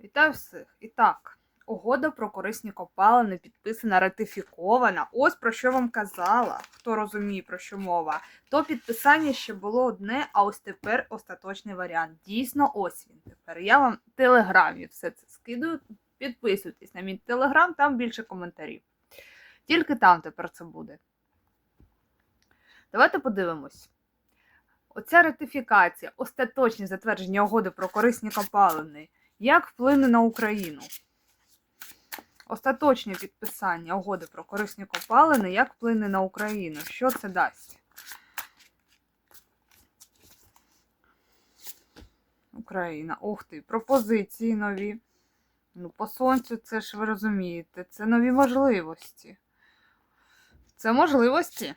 Вітаю всіх! І так, угода про корисні копалини підписана, ратифікована. Ось про що вам казала, хто розуміє, про що мова. То підписання ще було одне, а ось тепер остаточний варіант. Дійсно, ось він тепер. Я вам в телеграмі все це скидаю. Підписуйтесь на мій телеграм, там більше коментарів. Тільки там тепер це буде. Давайте подивимось. Оця ратифікація, остаточне затвердження угоди про корисні копалини. Як вплине на Україну? Остаточне підписання угоди про корисні копалини, як вплине на Україну? Що це дасть? Україна. Ух ти, пропозиції нові. Ну, по сонцю, це ж ви розумієте, це нові можливості. Це можливості.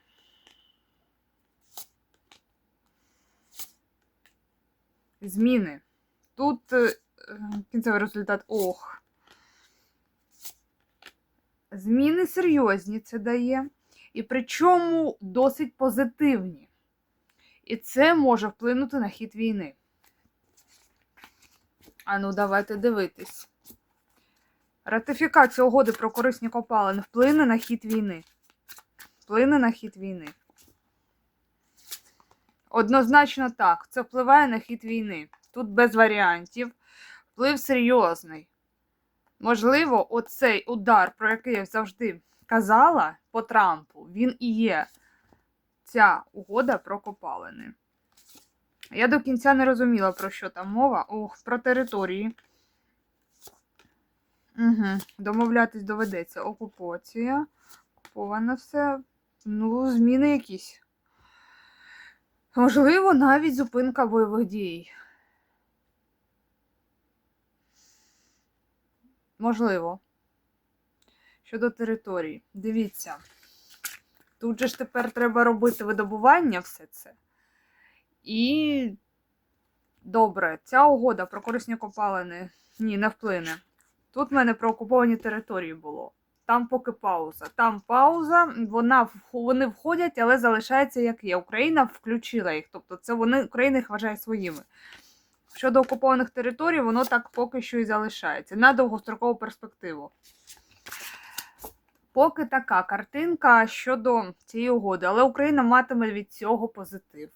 Зміни. Тут е, кінцевий результат ох. Зміни серйозні це дає. І причому досить позитивні. І це може вплинути на хід війни. А ну, давайте дивитись. Ратифікація угоди про корисні копалини вплине на хід війни. Вплине на хід війни. Однозначно так. Це впливає на хід війни. Тут без варіантів. Вплив серйозний. Можливо, оцей удар, про який я завжди казала по Трампу, він і є ця угода про копалини. Я до кінця не розуміла, про що там мова. Ох, про території. Угу. Домовлятись доведеться. Окупація. Окуповане все. Ну, зміни якісь. Можливо, навіть зупинка бойових дій. Можливо. Щодо територій. Дивіться. Тут же ж тепер треба робити видобування все це. І добре, ця угода про корисні копалини ні, не вплине. Тут в мене про окуповані території було. Там поки пауза. Там пауза, вона, вони входять, але залишається як є. Україна включила їх. Тобто це вони, Україна їх вважає своїми. Щодо окупованих територій, воно так поки що і залишається. На довгострокову перспективу. Поки така картинка щодо цієї угоди, але Україна матиме від цього позитив.